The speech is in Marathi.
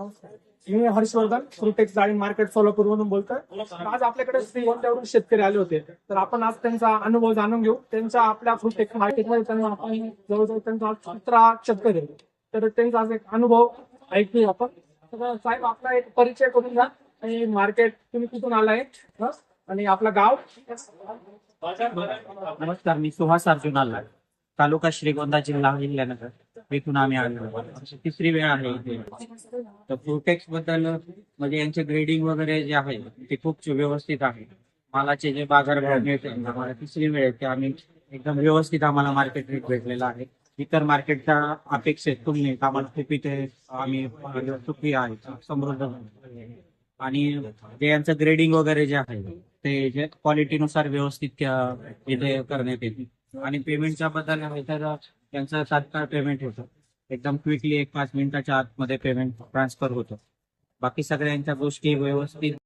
मी हर्षवर्धन फ्रुटेक्स आणि मार्केट सोलापूर वरून बोलतोय. आज आपल्याकडे श्रीगोंद्यावरून शेतकरी आले होते. तर आपण आज त्यांचा अनुभव जाणून घेऊ. त्यांच्या आपल्या फ्रुटेक्स मार्केटमध्ये त्यांना आपण जवळजवळ त्यांचा आज सतरा शेतकरी आहे. तर त्यांचा आज एक अनुभव ऐकूया आपण. तर साहेब आपला एक परिचय करून घ्या आणि मार्केट तुम्ही कुठून आलाय? आणि आपलं गाव? नमस्कार मी सुहास अर्जुन आला तालुका श्रीगोंदा जिल्हा अहिल्यानगर इथून आम्ही आलो. तिसरी वेळ आहे इथे. तर प्रोटेक्सबद्दल म्हणजे यांचे ग्रेडिंग वगैरे जे आहे ते खूप व्यवस्थित आहे. मालाचे जे बाजारभाव मिळते आम्हाला तिसरी वेळ ते आम्ही एकदम व्यवस्थित आम्हाला मार्केट रेट भेटलेला आहे. इतर मार्केटच्या अपेक्षेत तुलनेत आम्हाला खूप इथे आम्ही म्हणजे सुखी आहे. समृद्ध आणि जे यांचं ग्रेडिंग वगैरे जे आहे ते जे क्वालिटीनुसार व्यवस्थित इथे करण्यात येते. आणि पेमेंटच्या बद्दल आहे तर त्यांचं तात्काळ पेमेंट होतं. एकदम क्विकली एक पाच मिनिटाच्या आतमध्ये पेमेंट ट्रान्सफर होतं. बाकी सगळ्यांच्या गोष्टी व्यवस्थित